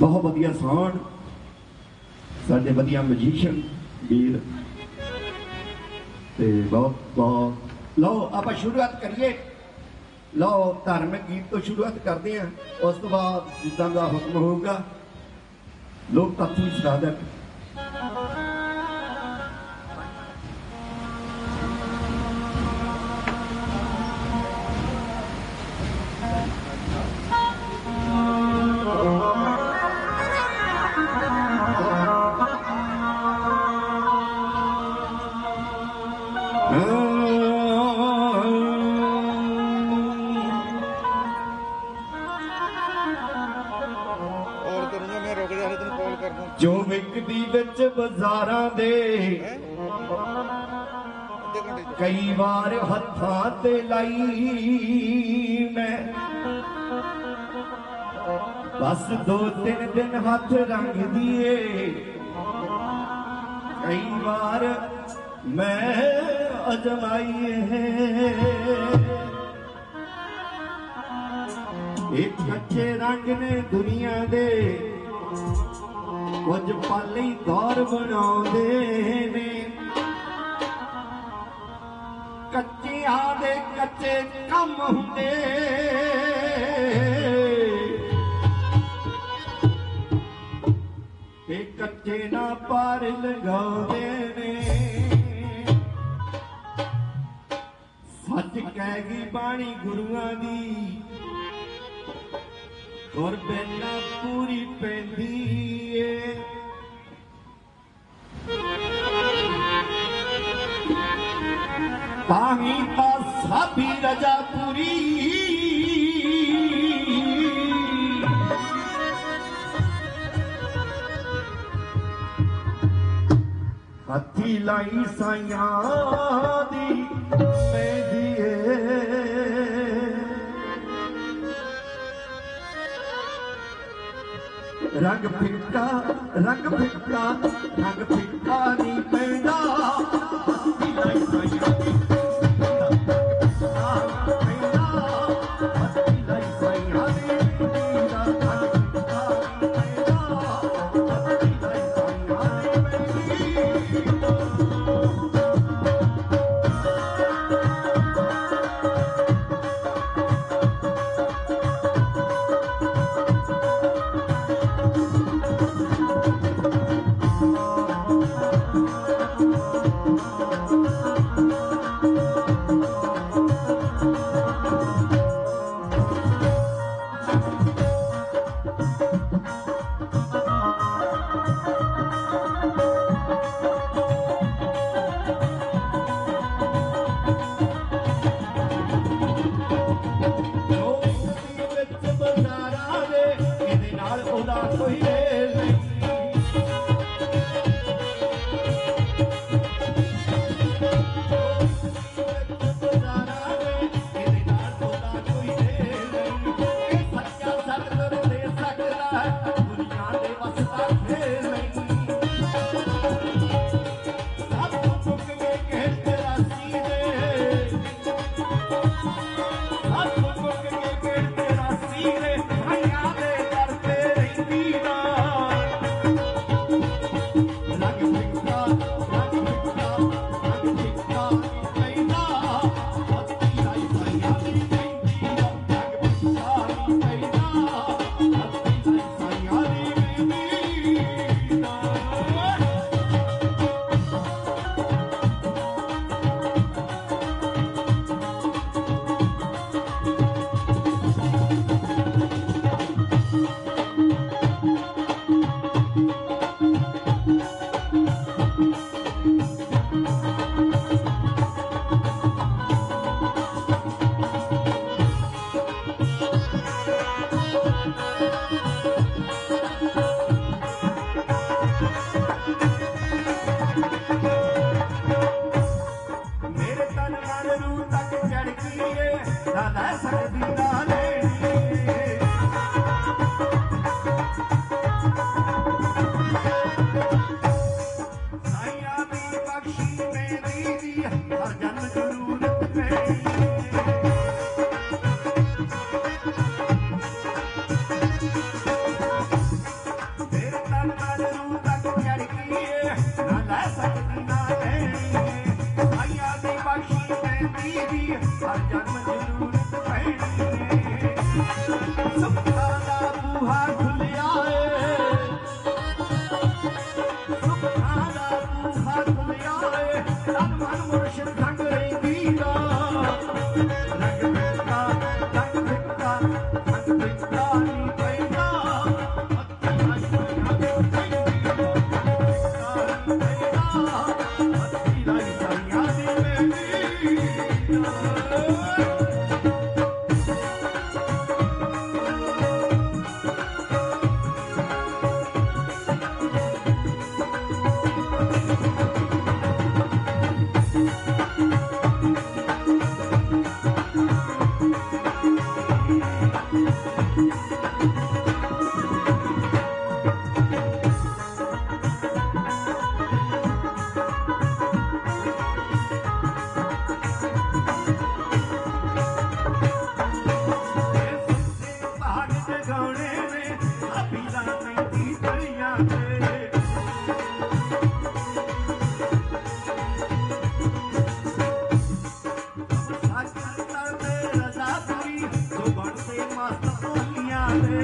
ਬਹੁਤ ਵਧੀਆ ਸਾਊਂਡ ਸਾਡੇ ਵਧੀਆ ਮੈਜੀਸ਼ੀਅਨ ਵੀਰ। ਤੇ ਬਹੁਤ ਬਹੁਤ। ਲਓ, ਆਪਾਂ ਸ਼ੁਰੂਆਤ ਕਰੀਏ। ਲਓ, ਧਾਰਮਿਕ ਗੀਤ ਤੋਂ ਸ਼ੁਰੂਆਤ ਕਰਦੇ ਹਾਂ। ਉਸ ਤੋਂ ਬਾਅਦ ਜਿੱਦਾਂ ਦਾ ਹੁਕਮ ਹੋਊਗਾ, ਲੋਕ ਤੱਥੀ ਸਦਾਦਕ ਜੋ ਵਿਕਦੀ ਵਿੱਚ ਬਾਜ਼ਾਰਾਂ ਦੇ। ਕਈ ਵਾਰ ਹੱਥਾਂ ਤੇ ਲਾਈ ਮੈਂ। ਬਸ ਦੋ ਤਿੰਨ ਦਿਨ ਹੱਥ ਰੰਗ ਦੀਏ। ਕਈ ਵਾਰ ਮੈਂ ਅਜਮਾਈ ਹੈ ਇੱਕ ਕੱਚੇ ਰੰਗ ਨੇ ਦੁਨੀਆ ਦੇ। ਕੁਝ ਪਾਲੀ ਹੀ ਦੌਰ ਬਣਾਉਂਦੇ ਨੇ। ਕੱਚਿਆਂ ਦੇ ਕੱਚੇ ਕੰਮ ਹੁੰਦੇ। ਤੇ ਕੱਚੇ ਨਾ ਪਾਰ ਲਗਾਉਂਦੇ ਨੇ। ਸੱਚ ਕਹਿ ਗਈ ਬਾਣੀ ਗੁਰੂਆਂ ਦੀ ਗੁਰ ਬੈਨਾ ਪੂਰੀ ਪੈਂਦੀ ਏ ਪਾਹੀ ਤਾਂ ਸਾਬੀ ਰਜਾ ਪੂਰੀ। ਹੱਥੀ ਲਾਈ ਸਾਈਆਂ ਦੀ ਰੰਗ ਫਿੱਕਾ ਰੰਗ ਫਿੱਕਾ ਰੰਗ ਫਿੱਕਾ ਨਹੀਂ ਪੈਂਦਾ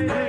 yeah.